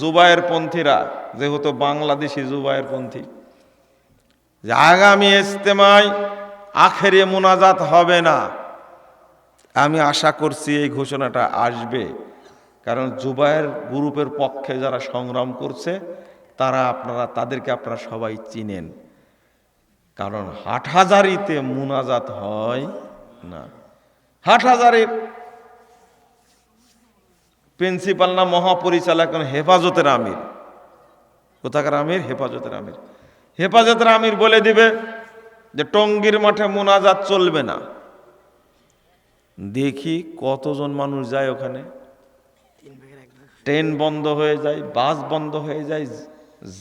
জুবায়ের পন্থীরা, যেহেতু বাংলাদেশি জুবায়ের পন্থী। যে আগামী ইজতেমায় আখেরে মোনাজাত হবে না, আমি আশা করছি এই ঘোষণাটা আসবে। কারণ জুবায়ের গ্রুপের পক্ষে যারা সংগ্রাম করছে, তারা আপনারা, তাদেরকে আপনারা সবাই চিনেন। কারণ হাটহাজারিতে মোনাজাত হয় না। হাটহাজারির প্রিন্সিপাল না মহাপরিচালক হেফাজতের আমির। কোথাকার আমির? হেফাজতের আমির। হেফাজতের আমির বলে দিবে যে, টঙ্গীর মাঠে মোনাজাত চলবে না। দেখি কতজন মানুষ যায় ওখানে। ট্রেন বন্ধ হয়ে যায়, বাস বন্ধ হয়ে যায়,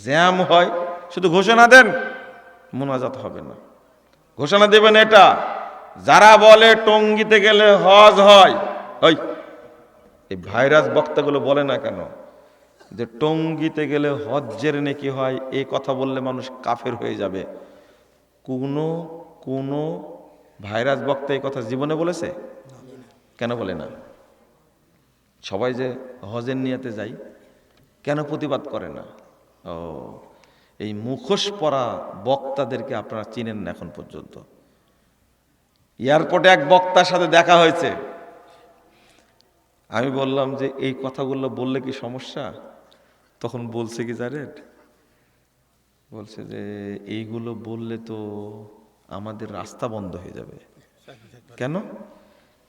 জ্যাম হয়। শুধু ঘোষণা দেন, মোনাজাত হবে না। ঘোষণা দেবেন এটা, যারা বলে টঙ্গিতে গেলে হজ হয়, ওই এই ভাইরাস বক্তাগুলো বলে না কেন? যে টঙ্গিতে গেলে হজ্জের নেকি হয় এই কথা বললে মানুষ কাফের হয়ে যাবে। কোনো কোনো ভাইরাস বক্তা এই কথা জীবনে বলেছে? কেন বলে না? সবাই যে হজের নিয়াতে যাই কেন প্রতিবাদ করে না? ও, এই মুখোশ পরা বক্তাদেরকে আপনারা চিনেন না এখন পর্যন্ত। এয়ারপোর্টে এক বক্তার সাথে দেখা হয়েছে। আমি বললাম যে, এই কথাগুলো বললে কি সমস্যা? তখন বলছে কি জানেন বলছে যে, এইগুলো বললে তো আমাদের রাস্তা বন্ধ হয়ে যাবে। কেন?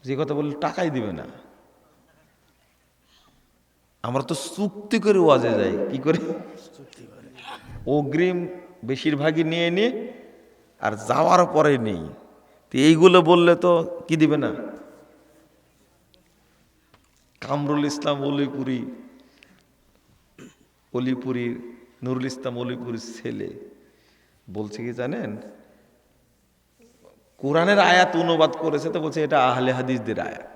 যে কথা বললে টাকাই দিবে না। আমরা তো চুক্তি করে ওয়াজে যাই, কি করে? অগ্রিম বেশিরভাগই নিয়ে নি আর যাওয়ার পরে নেই। তো এইগুলো বললে তো কি দিবে না? কামরুল ইসলাম অলিপুরি অলিপুরীর নুরুল ইসলাম অলিপুরির ছেলে। বলছে কি জানেন? কোরআনের আয়াত অনুবাদ করেছে তো বলছে এটা আহলে হাদিসদের আয়াত।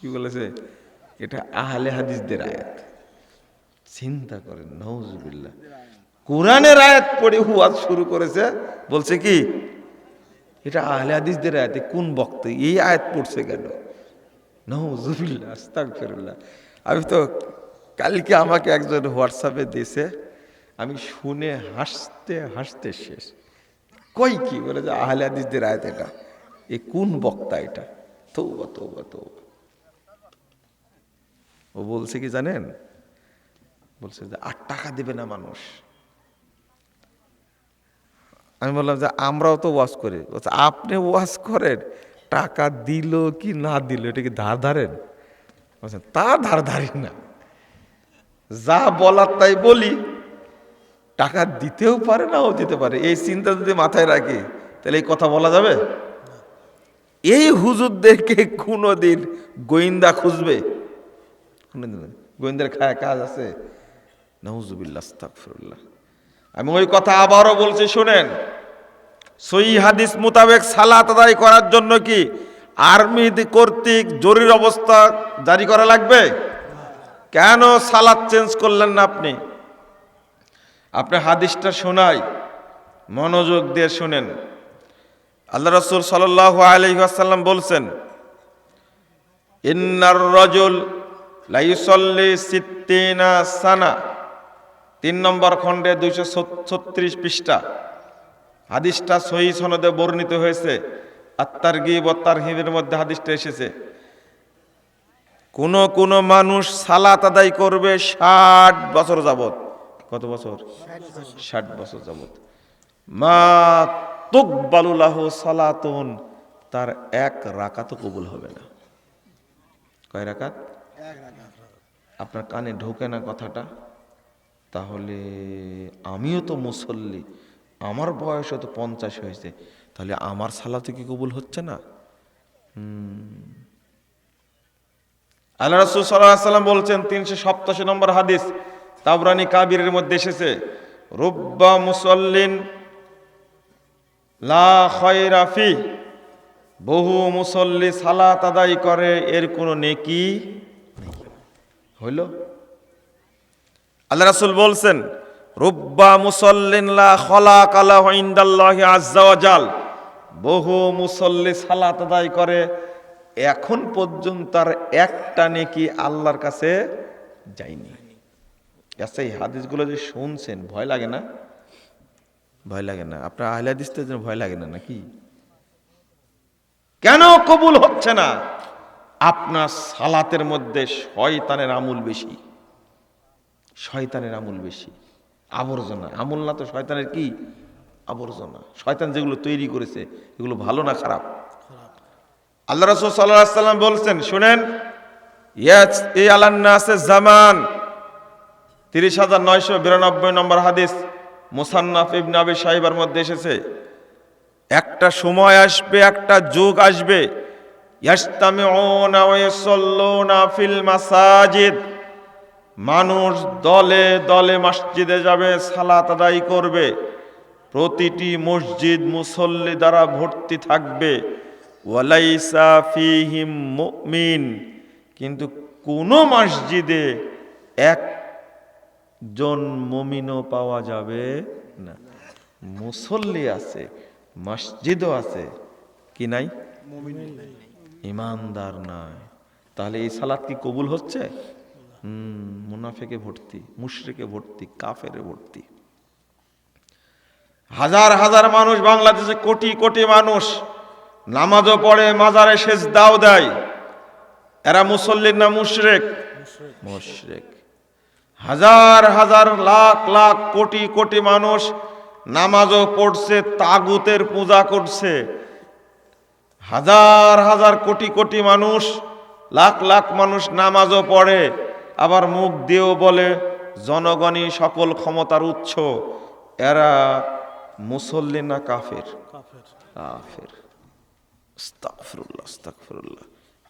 কি বলেছে? এটা আহলে হাদিসদের আয়াত। চিন্তা করেন, নওজুবিল্লাহ। কোরআনের আয়াত পড়ে হুয়াজ শুরু করেছে, বলছে কি? এটা আহলে হাদিসদের আয়াতে কোন বক্ত? এই আয়াত পড়ছে কেন? আমি তো কালকে আমাকে একজন হোয়াটসঅ্যাপে দিয়েছে, আমি শুনে হাসতে হাসতে শেষ। কই কি? বলে যে আহলে আয়াত এটা। এ কোন বক্তা এটা? তৌবা তৌবা তৌবা। ও বলছে কি জানেন? বলছে যে আট টাকা দেবে না মানুষ। আমি বললাম যে আমরাও তো ওয়াশ করি। বলছে, আপনি ওয়াশ করেন? টাকা দিল কি না দিল, এটা কি ধার ধারেন তা ধার ধারি না। যা বলার তাই বলি। টাকা দিতেও পারে নাও দিতে পারে। এই চিন্তা যদি মাথায় রাখি, তাহলে এই কথা বলা যাবে? এই হুজুরদেরকে কোনোদিন গোয়েন্দা খুঁজবে? গোয়েন্দার খায় কাজ আছে। আস্তাগফিরুল্লাহ। আমি ওই কথা আবারও বলছি, শুনেন। সই হাদিস মোতাবেক সালাত আদায় করার জন্য কি আর্মি কর্তৃক জরুরি অবস্থা জারি করা লাগবে? কেন সালাদ চেঞ্জ করলেন না আপনি? আপনি হাদিসটা শোনাই, মনোযোগ দিয়ে শুনেন। আল্লাহ রসুল সাল্লাহ আলহিহাসাল্লাম বলছেন, ইন্নার রজুল লাইসল্লি সিদ্দিনা সানা। তিন নম্বর খণ্ডে দুইশো ছত্রিশ পৃষ্ঠা। হাদিসটা সহি সনদে বর্ণিত হয়েছে। আত্মার গিব তার হিমের মধ্যে হাদিসটা এসেছে। কোন কোন মানুষ সালাত আদায় করবে ষাট বছর যাবত কত বছর? ষাট বছর যাবত মা তুকবালুলাহ সালাতুন তার এক রাকাত কবুল হবে না। কয় রাকাত? আপনার কানে ঢোকে না কথাটা? তাহলে আমিও তো মুসল্লি। আমার বয়স তো পঞ্চাশ হয়েছে, তাহলে আমার সালাতে কি কবুল হচ্ছে না। আল্লাহ রসুল সাল্লাহ সাল্লাম বলছেন, তিনশো সপ্তাশি নম্বর হাদিস তাবরানি কাবিরের মধ্যে এসেছে, রুব্বা মুসল্লিন লা খয়রাফি বহু মুসল্লি সালাত আদায় করে, এর কোনো নেকি হইল? আল্লাহ রাসূল বলছেন রুব্বা মুসল্লিন লা খলাক আলাহু ইনদাল্লাহি আজ্জা ওয়া জাল। বহু মুসল্লি সালাত আদায় করে, এখন পর্যন্ত তার একটা নেকি আল্লাহর কাছে যায়নি। আচ্ছা এই হাদিসগুলো যে শুনছেন, ভয় লাগে না? ভয় লাগে না। আপনার আহলে হাদিসদের জন্য ভয় লাগে না, নাকি? কেন কবুল হচ্ছে না? আপনার সালাতের মধ্যে শয়তানের আমুল বেশি। শয়তানের আমূল বেশি। আবর্জনা। আমূল না তো শয়তানের কি আবর্জনা? শয়তান যেগুলো তৈরি করেছে, এগুলো ভালো না খারাপ? আল্লাহ রসুল সাল্লাহ সাল্লাম বলছেন, শুনেন এই আলান্না আছে জামান। তিরিশ হাজার নয়শো বিরানব্বই নম্বর হাদিস, মুসান্নাফ ইবনে আবি সাহিবার মধ্যে এসেছে। একটা সময় আসবে, একটা যুগ আসবে। ইয়াস্তামিউনা ওয়া ইয়াসাল্লুনা ফিল মাসাজিদ। মানুষ দলে দলে মসজিদে যাবে সালাত আদায় করবে। প্রতিটি মসজিদ মুসল্লি দ্বারা ভর্তি থাকবে। ওয়ালাইসা ফিহিম মুমিন। কিন্তু কোন মসজিদে একজন মমিনও পাওয়া যাবে না। মুসল্লি আছে মসজিদও আছে কি নাই? ইমানদার নাই। তাহলে এই সালাত কি কবুল হচ্ছে? মুনাফেকে ভর্তি মুশরিকে ভর্তি কাফেরে ভর্তি। হাজার হাজার মানুষ বাংলাদেশে কোটি কোটি মানুষ নামাজও পড়ে মাজারে শেষ দাও দেয়। এরা মুসল্লির না মুশরেক। মুশরেক। হাজার হাজার লাখ লাখ কোটি কোটি মানুষ নামাজও পড়ছে তাগুতের পূজা করছে। হাজার হাজার কোটি কোটি মানুষ লাখ লাখ মানুষ নামাজও পড়ে। আবার মুখ দিয়েও বলে জনগণই সকল ক্ষমতার উৎস এরা মুসল্লি না কাফের?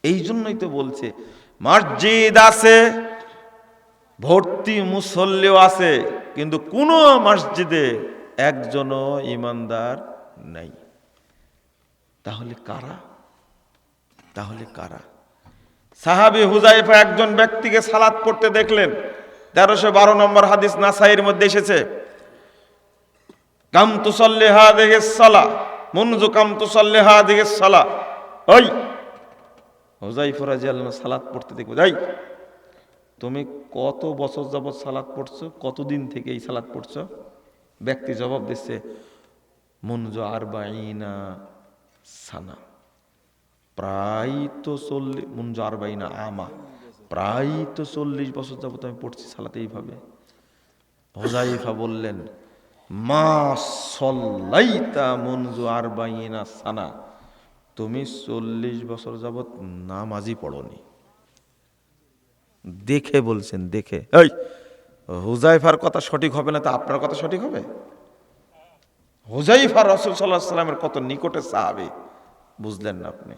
এই জন্যই তো বলছে মসজিদ আছে ভর্তি মুসল্লিও আছে কিন্তু কোন মসজিদে একজনও ইমানদার নাই। তাহলে কারা? তাহলে কারা? সাহাবি হুজাইফা একজন ব্যক্তিকে সালাত পড়তে দেখলেন। তেরোশো বারো নম্বর হাদিস নাসাইয়ের মধ্যে এসেছে। কাম তুসল্লি হা সালা মুনজু কাম তুসল্লি হা সালা। ওই হুজাইফা রাজি আল্লাহ সালাত পড়তে দেখব। যাই, তুমি কত বছর যাবৎ সালাত পড়ছো, কতদিন থেকে এই সালাত পড়ছো? ব্যক্তি জবাব দিচ্ছে মুনজু আর সানা। প্রায় তো চল্লিশ মুনজু আর বাইনা আমা প্রায় তো চল্লিশ বছর যাবত আমি পড়ছি সালাতে এইভাবে। হোজাইফা বললেন, মা সল্লাইতা মঞ্জু আর বাইনা সানা, তুমি চল্লিশ বছর যাবত নামাজই পড়নি। দেখে বলছেন, দেখে। এই, হুজাইফার কথা সঠিক হবে না তা আপনার কথা সঠিক হবে? হুজাইফা রসুল সাল্লাহ সাল্লামের কত নিকটে সাহাবি, বুঝলেন না আপনি?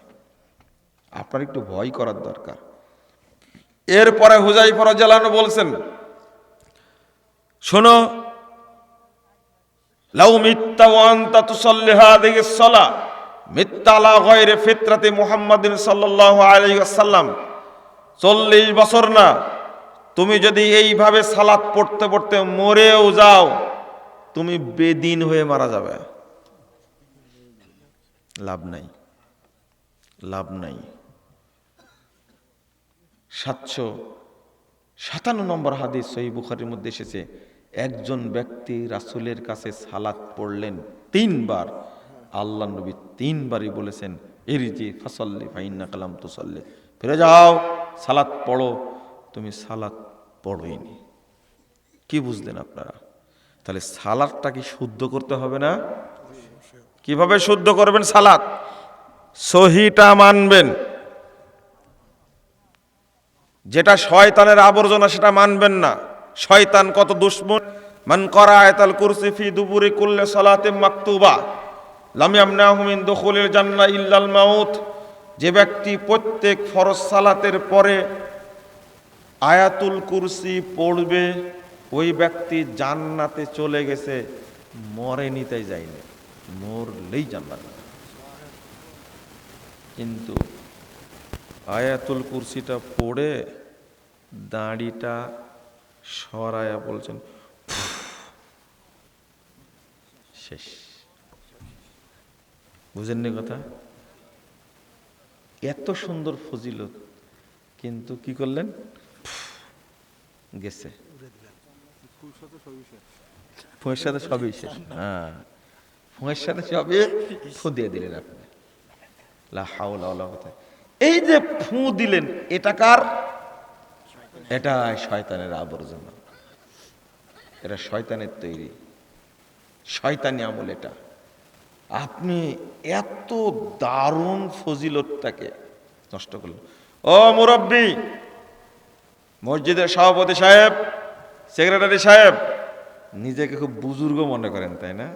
আপনার একটু ভয় করার দরকার। এরপরে হুজাইফা রাজালানো বলছেন, শোনো, লাউ মিথ্যা ওয়ান্তা তুসাল্লিহা দিকে সলা মিথ্যা লা গয়রে ফিতরাতে মুহাম্মাদিন সাল্লাল্লাহু আলাইহি চল্লিশ বছর না, তুমি যদি এইভাবে সালাত পড়তে পড়তে মরেও যাও, তুমি বেদিন হয়ে মারা যাবে। লাভ নাই লাভ নাই। সাতশো সাতান্ন নম্বর হাদিস সহি বুখারির মধ্যে এসেছে, একজন ব্যক্তি রাসূলের কাছে সালাত পড়লেন তিনবার। আল্লাহ নবী তিনবারই বলেছেন এরিজি ফাসল্লি ফাইন্না কালাম তুসল্লি। ফিরে যাও, সালাত পড়ো, তুমি সালাত পড়োইনি। কি বুঝলেন আপনারা? তাহলে সালাদটা কি শুদ্ধ করতে হবে না? কীভাবে শুদ্ধ করবেন সালাত? সহিটা মানবেন। যেটা শয়তানের আবর্জনা সেটা মানবেন না। শয়তান কত দুশ্মন? মান করা আয়াতাল কুরসি ফি দুপুরি কুল্লে সালাতে মাকতুবা। লাম ইয়ামনাহু মিন দুখুলিল জান্নাহ ইল্লাল মাউত। যে ব্যক্তি প্রত্যেক ফরজ সালাতের পরে আয়াতুল কুরসি পড়বে, ওই ব্যক্তি জান্নাতে চলে গেছে, মরেনি তাই যায়নি। মরলেই জান্নাত। কিন্তু আয়াতুল কুরসিটা পড়ে দাড়িটা সরায়া বলছেন। শেষ। বুঝেননি কথা? এত সুন্দর ফজিলত, কিন্তু কি করলেন? গেছে। ফুঁয়ের সাথে সবই শেষ। হ্যাঁ ফুঁয়ের সাথে সবই ফু দিয়ে দিলেন আপনি। হাওলা। এই যে ফু দিলেন, এটা কার? এটা শয়তানের আবর্জনা। এটা শয়তানের তৈরি। শয়তানি আমল এটা। আপনি এত দারুণ ফজিলতটাকে নষ্ট করলেন। ও মুরব্বী, মসজিদের সভাপতি সাহেব, সেক্রেটারি সাহেব, নিজেকে খুব বুজুর্গ মনে করেন, তাই না?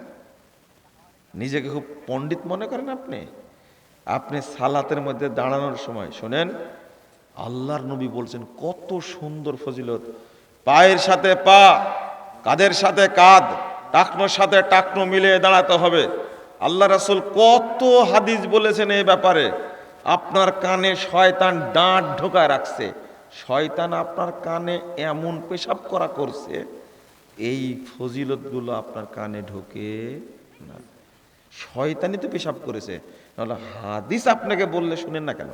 নিজেকে খুব পণ্ডিত মনে করেন আপনি? আপনি সালাতের মধ্যে দাঁড়ানোর সময়, শোনেন আল্লাহর নবী বলছেন, কত সুন্দর ফজিলত। পায়ের সাথে পা কাদের সাথে কাঁধ, টাকনোর সাথে টাকনো মিলিয়ে দাঁড়াতে হবে। আল্লাহ রাসূল কত হাদিস বলেছেন এই ব্যাপারে। আপনার কানে শয়তান ডাঁট ঢোকায় রাখছে। শয়তান আপনার কানে এমন পেশাব করা করছে, এই ফজিলতগুলো আপনার কানে ঢোকে না। শয়তানি তো পেশাব করেছে। নাহলে হাদিস আপনাকে বললে শুনেন না কেন?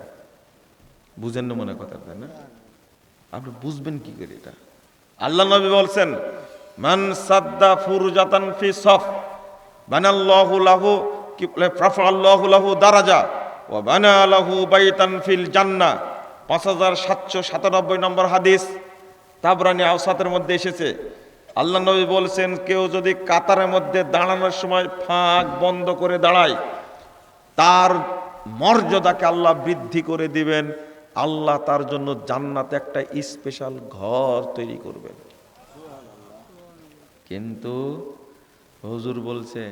বুঝেন না মনে কথা তাই না? আপনি বুঝবেন কি করে এটা? আল্লাহ নবী বলছেন, মান সাদ্দা ফুরজাতান ফি সফ, বানাল্লাহু লাহু কি বলে রাফাআল্লাহু লাহু দারাজা, ওয়া বানা লাহু বাইতান ফিল জান্নাহ। 5797 নম্বর হাদিস তাবরানি আওসাতের মধ্যে এসেছে। আল্লাহ নবী বলছেন, কেউ যদি কাতারের মধ্যে দাঁড়ানোর সময় ফাঁক বন্ধ করে দাঁড়ায়, তার মর্যাদাকে আল্লাহ বৃদ্ধি করে দিবেন। আল্লাহ তার জন্য জান্নাতে একটা স্পেশাল ঘর তৈরি করবেন। কিন্তু হুজুর বলছে,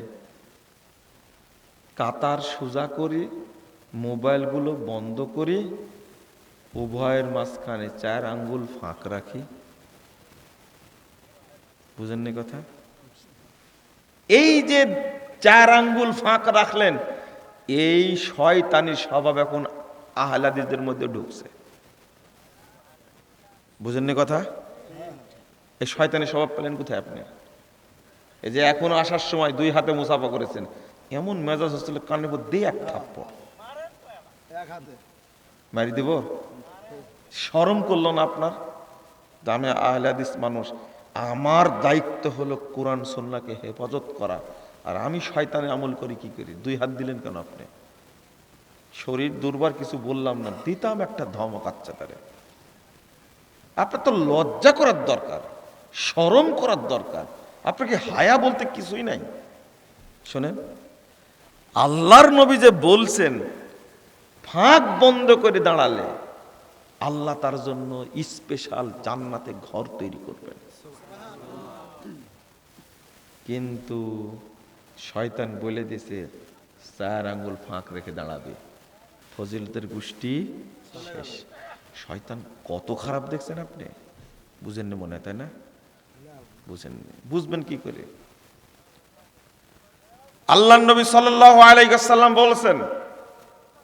কাতার সোজা করি, মোবাইলগুলো বন্ধ করি, উভয়ের মাঝখানে চার আঙ্গুল ফাঁক রাখি। বুঝেননি কথা? এই যে চার আঙ্গুল ফাঁক রাখলেন, এই শয়তানি স্বভাব এখন আহলাদিদের মধ্যে ঢুকছে। বুঝেননি কথা? এই শয়তানি স্বভাব পেলেন কোথায় আপনি? এই যে এখন আসার সময় দুই হাতে মুসাফা করেছেন এমন মেজাজ হচ্ছিল কানের উপর দিয়ে এক থাপ্পড়। মারি দিব? শরম করল না আপনার? দামে আহলাদিস মানুষ আমার দায়িত্ব হলো কোরআন সন্নাকে হেফাজত করা। আর আমি শয়তানে আমল করি কি করি? দুই হাত দিলেন কেন আপনি? শরীর দুর্বার কিছু বললাম না, দিতাম একটা ধমক আচ্ছা তারে আপনার তো লজ্জা করার দরকার, শরম করার দরকার, আপনাকে হায়া বলতে কিছুই নাই। শোনেন, আল্লাহর নবী যে বলছেন, ফাঁক বন্ধ করে দাঁড়ালে, আল্লাহ তার জন্য স্পেশাল জান্নাতে ঘর তৈরি করবেন। কিন্তু শয়তান বলে দিয়েছে চার আঙ্গুল ফাঁক রেখে দাঁড়াবে। ফজিলতের গোষ্ঠী শেষ। শয়তান কত খারাপ দেখছেন আপনি? বুঝেননি মনে হয়, তাই না? বুঝেননি। বুঝবেন কি করে? আল্লাহ নবী আলাইসাল্লাম বলছেন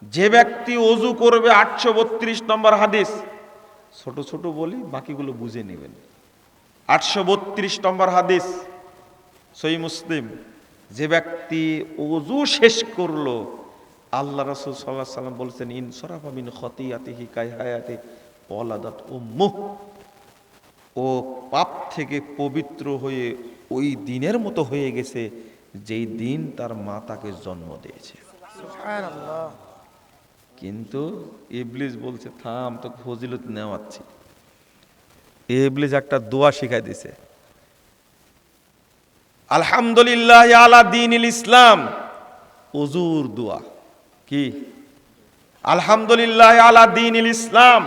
যে ব্যক্তি অজু করবে আটশো বত্রিশ নম্বর হাদিস ছোট ছোট বলি বাকিগুলো বুঝে নেবেন। আটশো বত্রিশ নম্বর হাদিস সই মুসলিম যে ব্যক্তি অজু শেষ করল আল্লাহ রসুল সাল্লাহ সাল্লাম বলছেন ইন সরাফামিন খতিয়াতিহি কায়হায়াতে পলাদাত ও পাপ থেকে পবিত্র হয়ে ওই দিনের মতো হয়ে গেছে যেই দিন তার মা তাকে জন্ম দিয়েছে। কিন্তু ইবলিস বলছে থাম তো ফজিলত নেওয়াচ্ছি। ইবলিস একটা দোয়া শিখাই দিছে। আলহামদুলিল্লাহ আলা দিনিল ইসলাম। উজুর দোয়া। কি? আলহামদুলিল্লাহ আলা দিনিল ইসলাম।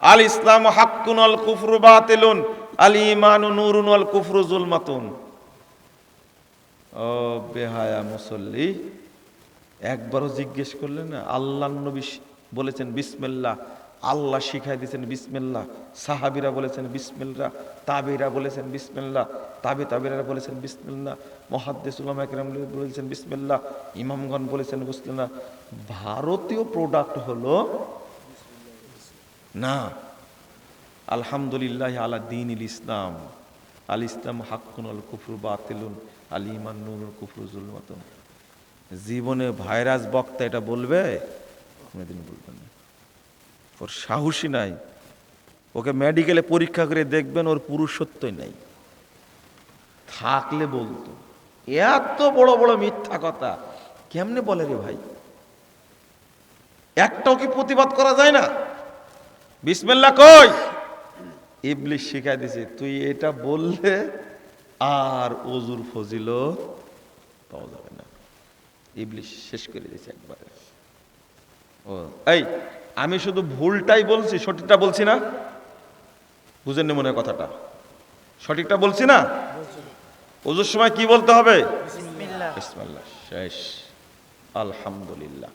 আল ইসলাম হাক্কুন আল কুফরু বাতিলুন। আল ইমানু নুরুন আল কুফরু জুলমাতুন। ও বেহায়া মুসল্লি, একবারও জিজ্ঞেস করলেন না? আল্লাহ নবী বলেছেন বিসমিল্লাহ। আল্লাহ শিখাই দিয়েছেন বিসমিল্লাহ। সাহাবিরা বলেছেন বিসমিল্লাহ। তাবিরা বলেছেন বিসমিল্লাহ। তাবি তাবিরা বলেছেন বিসমিল্লাহ। মহাদ্দেস উলামা একরাম বলেছেন বিসমিল্লাহ। ইমামগণ বলেছেন বিসমিল্লাহ। ভারতীয় প্রোডাক্ট হলো না, আলহামদুলিল্লাহ আলা দিন ইল ইসলাম। আল ইসলাম হাক্কুন, আল কুফরু বাতিলুন, আল ইমান নুরুল কুফরু জুলমাতুন। জীবনে ভাইরাস বক্তা এটা বলবে? কোনোদিন বলবে না। ওর সাহসী নাই। ওকে মেডিকেলে পরীক্ষা করে দেখবেন ওর পুরুষত্বই নাই। থাকলে বলতো। এত বড় বড় মিথ্যা কথা। কেমনে বলে রে ভাই? একটাও কি প্রতিবাদ করা যায় না? বিসমিল্লা কই? ইবলিশ শিখাই দিছে তুই এটা বললে আর অজুর ফজিল পাওয়া যাবে না। ইবলিশ শেষ করে দিয়েছে একবারে। ও এই আমি শুধু ভুলটাই বলছি সঠিকটা বলছি না? বুঝেননি মনে কথাটা? সঠিকটা বলছি না? অজুর সময় কি বলতে হবে? শেষ। আলহামদুলিল্লাহ।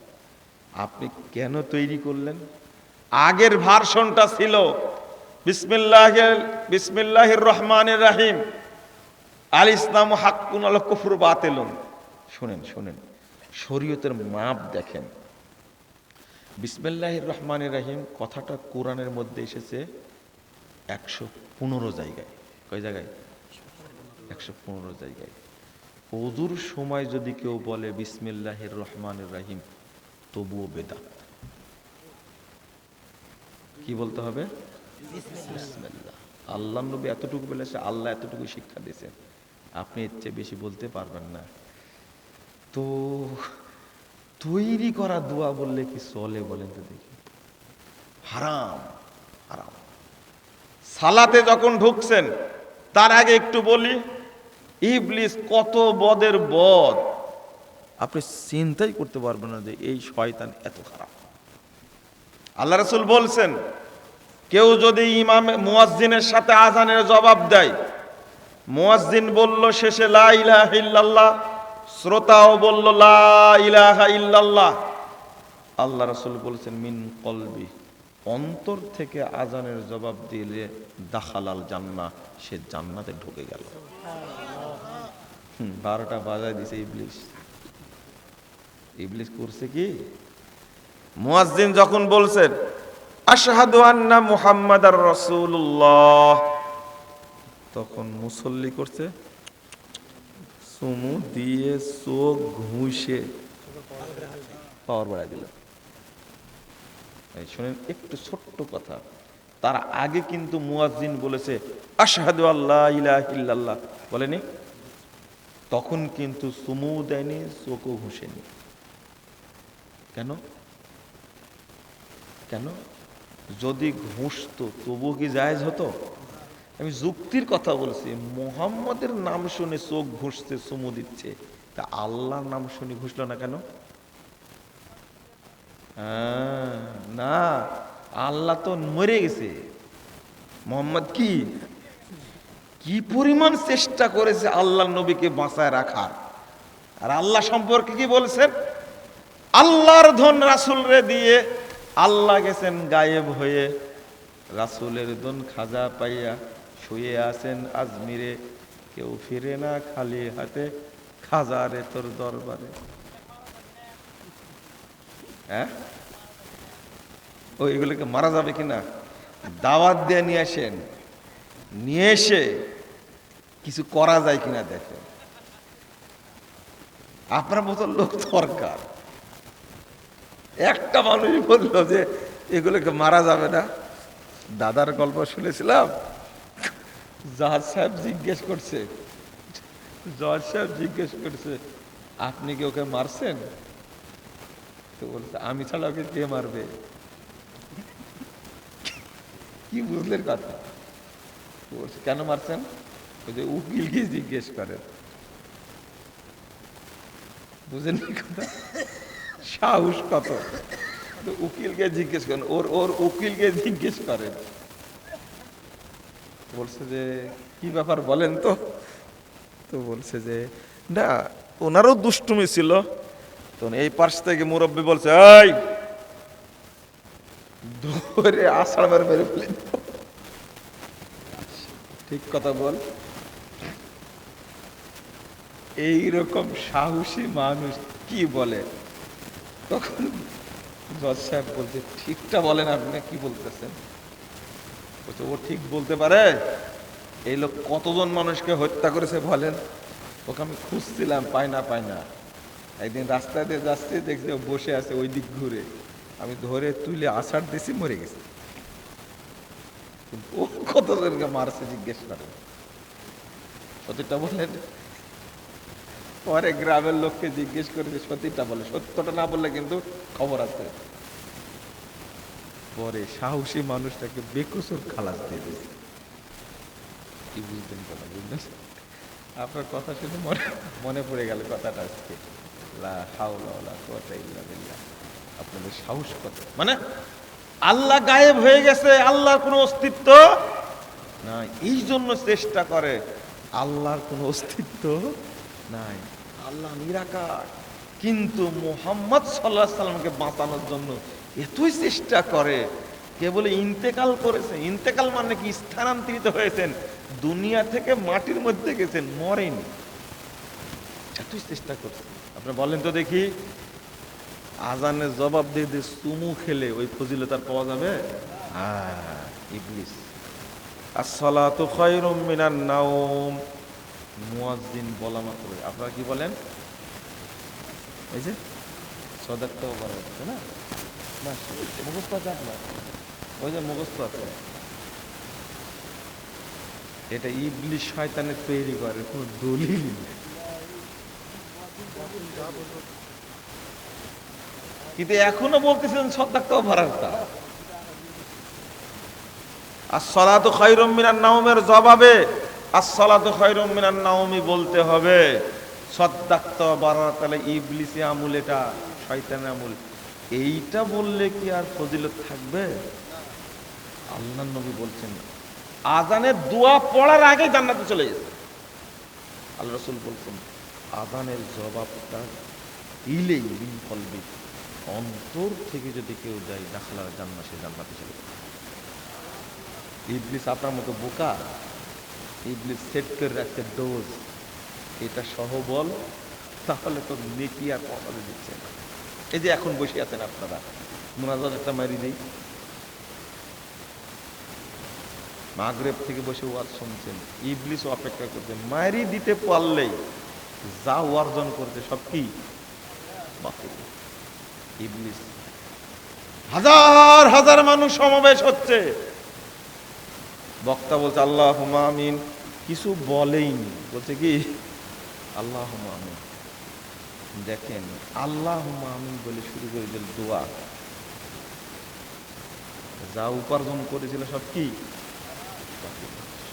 আপনি কেন তৈরি করলেন? আগের ভার্সনটা ছিল বিসমিল্লাহ বিসমিল্লাহির রহমানির রাহিম। আল ইসলাম হাক্কুন আল কুফর বাতেলুন। শোনেন, শুনেন, শরীয়তের মাপ দেখেন। বিসমিল্লাহির রহমানির রাহিম, কথাটা কোরআনের মধ্যে এসেছে একশো পনেরো জায়গায়। কয় জায়গায়? একশো পনেরো জায়গায়। অদূর সময় যদি কেউ বলে বিসমিল্লাহির রহমানির রাহিম তবুও বেদাত কি বলতে হবে? আল্লাহ নবী এতটুকু বলেছে, আল্লাহ এতটুকু শিক্ষা দিয়েছেন আপনি এর চেয়ে বেশি বলতে পারবেন না। তো তৈরি করা দোয়া বললে কি চলে বলেন তো দেখি। হারাম হারাম। সালাতে যখন ঢুকছেন, তার আগে একটু বলি, ইবলিস কত বদের বদ আপনি চিন্তাই করতে পারবেন না যে এই শয়তান এত খারাপ। আল্লাহ রসুল বলছেন কেউ যদি ইমাম মুয়াজ্জিনের সাথে আজানের জবাব দেয় মুয়াজ্জিন বলল শেষে লা ইলাহা ইল্লাল্লাহ শ্রোতাও বলল লা ইলাহা ইল্লাল্লাহ। আল্লাহ রসুল বলছেন মিন কলবি অন্তর থেকে আজানের জবাব দিলে দাখালাল জান্না সে জান্নাতে ঢুকে গেল। হুম, বারোটা বাজায় দিছে ইবলিশ। ইবলিশ করছে কি? মুয়াজ্জিন যখন বলছেন আশহাদু আন্না মুহাম্মাদার রাসূলুল্লাহ তখন মুসল্লি করছে, সুমু দিয়ে চোখ ঘুষে পাওয়ার বাড়াই দিল। এই শুনেন, একটু ছোট্ট কথা। তার আগে কিন্তু মুয়াজ্জিন বলেছে, আশহাদু আল্লাহ ইলাহা ইল্লাল্লাহ বলেনি। তখন কিন্তু সুমু দেয়নি, চোখও ঘুষেনি। কেন? কেন? যদি ঘুষতো তবুও কি জায়েজ হতো? আমি যুক্তির কথা বলছি। মোহাম্মদের নাম শুনে চোখ ঘুষতে সুমু দিচ্ছে। তা আল্লাহর নাম শুনে ঘুষলো না কেন? না, আল্লাহ তো মরে গেছে। মোহাম্মদ কি? কি পরিমাণ চেষ্টা করেছে আল্লাহ নবীকে বাঁচায় রাখার? আর আল্লাহ সম্পর্কে কি বলছেন? আল্লাহর ধন রাসুল রে দিয়ে আল্লাহ গেছেন গায়েব হয়ে। রাসুলের ধন খাজা পাইয়া শুয়ে আছেন আজমিরে। কেউ ফিরে না খালি হাতে, খাজারে তোর দরবারে। হ্যাঁ? ও, এগুলোকে মারা যাবে কিনা? দাওয়াত দিয়ে নিয়ে আসেন। নিয়ে এসে কিছু করা যায় কিনা দেখেন। আপনার মতো লোক দরকার। একটা মানুষ বলল যে, এগুলোকে মারা যাবে না। দাদার গল্প শুনেছিলাম। জাহাজ সাহেব জিজ্ঞেস করছে, জজ সাহেব জিজ্ঞেস করছে, আপনি কি ওকে মারছেন? তো বলছে, আমি ছাড়া ওকে কে মারবে? কি বুঝলেন কথা? বলছে, কেন মারছেন? ওই যে উকিলকে জিজ্ঞেস করেন বুঝেন কথা? সাহস কত? উকিলকে জিজ্ঞেস করেন, ওর ওর উকিলকে জিজ্ঞেস করেন। বলছে যে, কি ব্যাপার বলেন তো? তো বলছে যে, না, ওনারও দুষ্টুমি ছিল। তো এই পাশ থেকে মুরব্বী বলছে, এই! ধরে আষাঢ় মেরে মেরে ফেলে দাও। ঠিক কথা বল। এইরকম সাহসী মানুষ কি বলে? তখন জজ সাহেব বলছে, ঠিকটা বলেন আপনি, কি বলতেছেন? বলছে, ও ঠিক বলতে পারে। এই লোক কতজন মানুষকে হত্যা করেছে বলেন? ওকে আমি খুঁজছিলাম, পাই না পাই না। একদিন রাস্তা দিয়ে যাচ্ছে, দেখছি বসে আছে ওই দিক ঘুরে। আমি ধরে তুলে আষাঢ় দিছি, মরে গেছে। ও কতজনকে মারছে জিজ্ঞেস করে? সত্যিটা বললেন পরে গ্রামের লোককে জিজ্ঞেস করে যে সত্যিটা বলে, সত্যটা না বললে কিন্তু খবর আছে। পরে সাহসী মানুষটাকে বেকসুর খালাস দিয়ে কি বুঝবেন কথা বুঝলেন আপনার কথা শুনে মনে মনে পড়ে গেল কথাটা আজকে। আপনাদের সাহস কত? মানে আল্লাহ গায়েব হয়ে গেছে, আল্লাহর কোনো অস্তিত্ব না এই জন্য চেষ্টা করে, আল্লাহর কোনো অস্তিত্ব নাই। আল্লাহ নিরাকার। কিন্তু মোহাম্মদ সাল্লাহ সাল্লামকে বাঁচানোর জন্য এতই চেষ্টা করে কেবল ইন্তেকাল করেছে। ইন্তেকাল মানে কি? স্থানান্তরিত হয়েছেন। দুনিয়া থেকে মাটির মধ্যে গেছেন মরেনি এতই চেষ্টা করছে। আপনি বলেন তো দেখি আজানের জবাব দিয়ে দিয়ে চুমু খেলে ওই ফজিলত আর পাওয়া যাবে? হ্যাঁ ইবলিস। আসসালাতু খায়রুম মিনান নাওম। মুয়াজ্জিন বলা মাত্র আপনারা কি বলেন? এই যে সদাক্ত বলা হচ্ছে না? মুখস্থ আছে আপনার? ওই যে মুখস্থ আছে। এটা ইবলিশ শয়তানের তৈরি করে, কোনো দলিল কিন্তু এখনও বলতেছেন সদাক্ত ভরার তা। আর সলাত খৈরম মিনার নাওমের জবাবে আর সলাত খৈরম মিনার নাওমি বলতে হবে। সদ্দাক্ত বাড়ার তাহলে ইবলিসি আমুল এটা শয়তান আমুল। এইটা বললে কি আর ফজিলত থাকবে? আল্লাহ নবী বলছেন আজানের দোয়া পড়ার আগে জান্নাতে চলে গেছে। আল্লাহ রসুল বলছেন আজানের জবাবটা দিলেই বিন ফলবি অন্তর থেকে যদি কেউ যায় দাখলার জান্না সে জান্নাতে চলে যাবে ইবলিস আপনার মতো বোকা ইবলিস সেট করে রাখছে ডোজ এটা সহ বল, তাহলে তো নেকি আর কখনো দিচ্ছে না। এই যে এখন বসে আছেন আপনারা, মোনাজাত একটা মারি নেই। মাগরেব থেকে বসে ওয়াজ শুনছেন ইবলিস অপেক্ষা করছে, মারি দিতে পারলেই যা অর্জন করছে সব কি? বাতিল। ইবলিস, হাজার হাজার মানুষ সমাবেশ হচ্ছে। বক্তা বলছে আল্লাহ আমিন। কিছু বলেইনি। বলছে কি? আল্লাহ আমিন। দেখেন আল্লাহ আমিন বলে শুরু করে দিল দোয়া। যা উপার্জন করেছিল সব কি?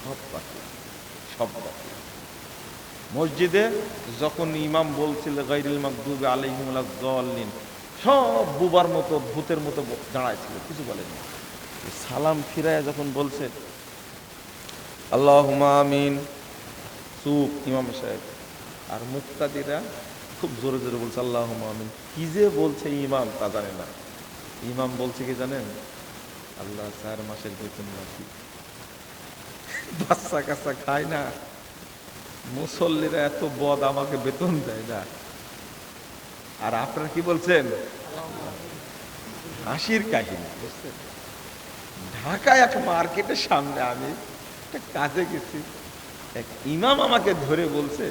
সব বাতিল সব বাতিল মসজিদে যখন ইমাম বলছিল গাইরুল মাকদুবে দলিন সব বুবার মতো, ভূতের মতো দাঁড়াইছিল কিছু বলেনি। সালাম ফিরায় যখন বলছে আল্লাহ আমিন। চুপ ইমাম সাহেব। আর মুক্তাদিরা খুব জোরে জোরে বলছে আল্লাহ আমিন। কি যে বলছে ইমাম, তা জানে না। ইমাম বলছে কি জানেন? আল্লাহ চার মাসের বেতন নাকি। বাচ্চা কাচ্চা খায় না। মুসল্লিরা এত বদ আমাকে বেতন দেয় না। আর আপনারা কি বলছেন? হাসির কাহিনী, বুঝছেন? ঢাকায় এক মার্কেটের সামনে আমি কাজে গেছি। এক ইমাম আমাকে ধরে বলছে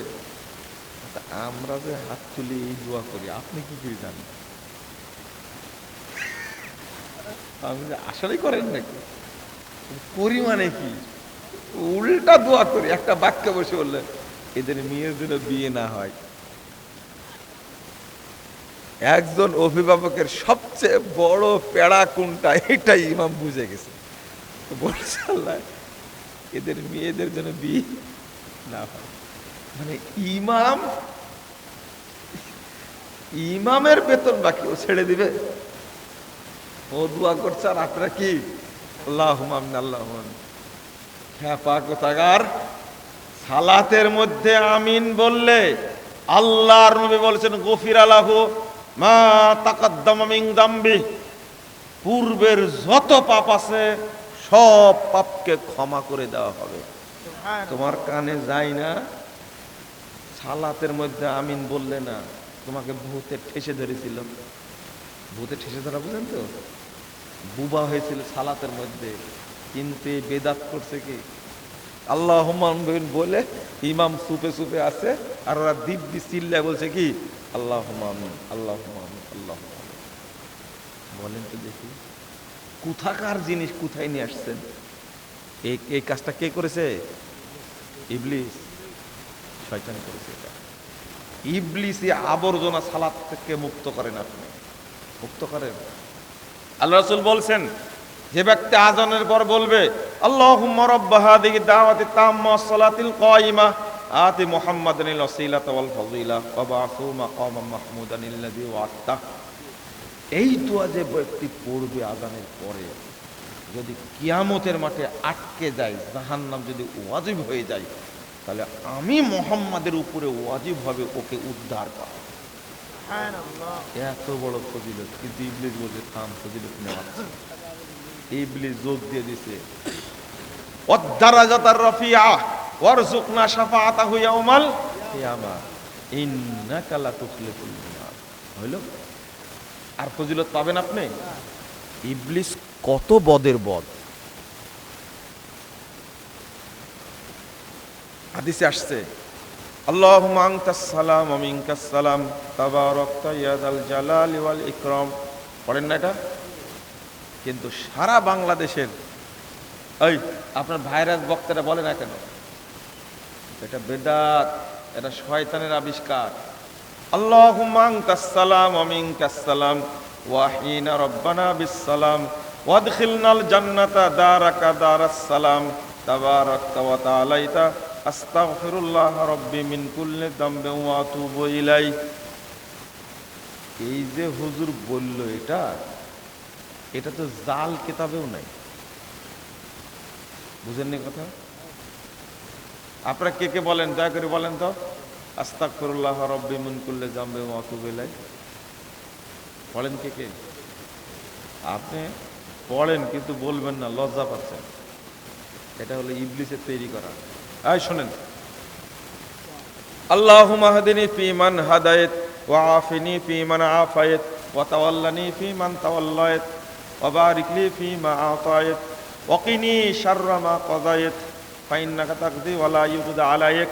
"আচ্ছা, আমরা যে হাত তুলি এই দোয়া করি আপনি কি করে জানেন? আমি আসলেই করেন নাকি? করি কি? উল্টা দোয়া করি একটা বাক্য বসে বললেন এদের মেয়ের জন্য বিয়ে না হয়। একজন অভিভাবকের সবচেয়ে বড় পেড়া কোনটা এটাই ইমাম বুঝে গেছে। বলছে আল্লাহ এদের মেয়েদের জন্য বিয়ে না হয়। মানে ইমাম, ইমামের বেতন বাকি, ও ছেড়ে দিবে। ও দোয়া করছে আর আপনারা কি? আল্লাহ আল্লাহ হ্যাঁ পাকতাগার সালাতের মধ্যে আমিন বললে আল্লাহর নবী বলেছেন, গফির আলাহু মা তাকাদ্দাম দাম্বি পূর্বের যত পাপ আছে সব পাপকে ক্ষমা করে দেওয়া হবে। তোমার কানে যায় না? সালাতের মধ্যে আমিন বললে না তোমাকে ভূতে ঠেসে ধরেছিল। ভূতে ঠেসে ধরা বুঝেন তো? বুবা হয়েছিল সালাতের মধ্যে কিন্তু বেদাত করছে কি? আল্লাহ বলে ইমাম সুপে সুপে আছে আর ওরা দিব্যি চিল্লা বলছে কি? আল্লাহ আমিন আল্লাহ আমিন আল্লাহ বলেন তো দেখি। কোথাকার জিনিস কোথায় নিয়ে আসছেন? এই এই কাজটা কে করেছে? ইবলিস। শয়তান করেছে এটা। ইবলিসই আবর্জনা সালাত থেকে মুক্ত করেন আপনি। মুক্ত করেন। আল্লাহ রাসূল বলছেন, যে ব্যক্তি আজানের পর বলবে, আল্লাহুম্মা রাব্বা হাদিহি দাওয়াতি তাম্মা সালাতিল কায়িমা, আতি মুহাম্মাদানিল ওয়াসিলাতা ওয়াল ফাযিলা, ওয়া বা'থু মাকামান মাহমুদান আল্লাযী ওয়া'তা এই দোয়া যে ব্যক্তি পড়বে আজানের পরে যদি কিয়ামতের মাঠে আটকে যায় জাহান নাম যদি ওয়াজিব হয়ে যায় তাহলে আমি মোহাম্মদের উপরে ওয়াজিব হবে ওকে উদ্ধার করা। এত বড় ফজিলত কিন্তু ইবলিস বলছে থাম ফজিলত নেওয়া ইবলিস যোগ দিয়ে দিছে অদ্দারাজাতার রফিয়া ওয়ারজুকনা শাফাআতাহু ইয়াউমাল কিয়ামা ইন্নাকা লা তুখলিফুল মিয়াদ হইল? আর ফজিলত পাবেন আপনি? ইবলিস কত বদের বদ? হাদিসে আসছে আনতাস সালাম মিনকাস সালাম তাবারাকতা ইয়া যাল জালালি ওয়াল ইকরাম। পড়েন না এটা? কিন্তু সারা বাংলাদেশের এই আপনার ভাইরাস বক্তারা বলে না কেন? এটা বেদাত এটা শয়তানের আবিষ্কার। ওয়া মিনকাস সালাম। ওয়াহিনা রব্বানা বিস সালাম। ওয়াদখিলনাল জান্নাতা দারাকা দারাস সালাম। তাবারাকতা ওয়া তাআলাইতা। আস্তাগফিরুল্লাহ রাব্বি মিন কুল্লি দামবে ওয়া আতুবু ইলাই এই যে হুজুর বলল এটা এটা তো জাল কিতাবেও নাই। বুঝেননি কথা? আপনারা কে কে বলেন? দয়া করে বলেন তো। আস্তাগফিরুল্লাহ রাব্বি মিন কুল্লি আতুবু ইলাই পড়েন কে কে? আপনি পড়েন, কিন্তু বলবেন না, লজ্জা পাচ্ছেন। এটা হলো ইবলিসের তৈরি করা। আয় শোনেন। আল্লাহুম্মা হাদিনি ফি মান হাদায়েত ওয়া আফিনি ফি মান আফায়েত ওয়া তাওয়াল্লানি ফি মান তাওয়াল্লায়েত ওয়া বারিক লি ফি মা আতায়েত ওয়া কিনি শাররা মা কাদায়েত ফাইন্নাকা তাকদি ওয়া লা আলাইক।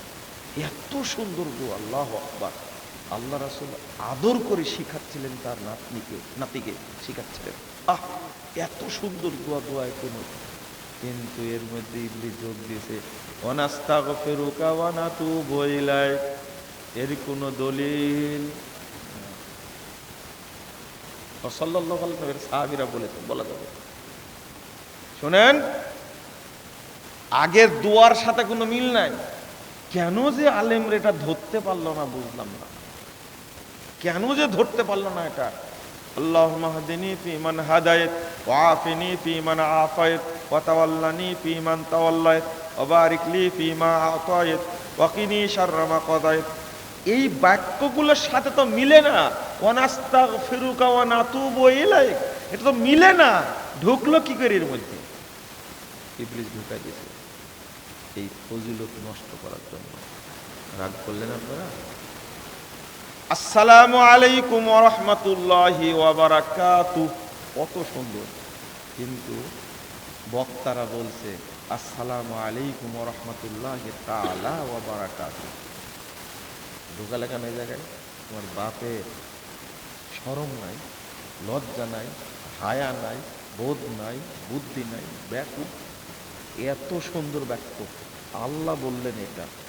এত সুন্দর দোয়া আল্লাহ আকবার। আল্লাহ রাসুল আদর করে শিখাচ্ছিলেন তার নাতনিকে, নাতিকে শিখাচ্ছিলেন। আহ, এত সুন্দর দোয়া, দোয়ায় কোনো কিন্তু এর মধ্যে ইবলিস যোগ দিয়েছে অনাস্তা ফেরুকা ওয়ানাতু বইলায় এর কোনো দলিল? আলাইহি ওয়াসাল্লামের বলেছেন বলা যাবে শুনেন, আগের দোয়ার সাথে কোনো মিল নাই। কেন যে আলেমরা এটা ধরতে পারল না বুঝলাম না। কেন যে ধরতে পারল না এটা? আল্লাহ মাহদিনী ফিমান হাদায়েত ওয়াফিনি ফিমান আফায়েত ওয়াতাওয়াল্লানি ফিমান তাওয়াল্লায়েত ওবারিকলি ফিমা আতায়েত ওয়াকিনি শাররামা কদায়েত। এই বাক্যগুলোর সাথে তো মিলে না। অনাস্তা ফেরুকা অনাতুব ইলাইক। এটা তো মিলে না। ঢুকলো কি করে এর মধ্যে? ইবলিস ঢুকাই দিয়েছে। এই ফজিলত নষ্ট করার জন্য। রাগ করলেন আপনারা? আসসালামু আলাইকুম রহমতুল্লাহি কত সুন্দর। কিন্তু বক্তারা বলছে আসসালামু আলাইকুম রহমতুল্লাহি তাআলা ওয়াবারাকাতু ঢোকালে কেন এই জায়গায়? তোমার বাপে শরম নাই লজ্জা নাই হায়া নাই বোধ নাই বুদ্ধি নাই ব্যাকুপ এত সুন্দর বাক্য আল্লাহ বললেন এটা।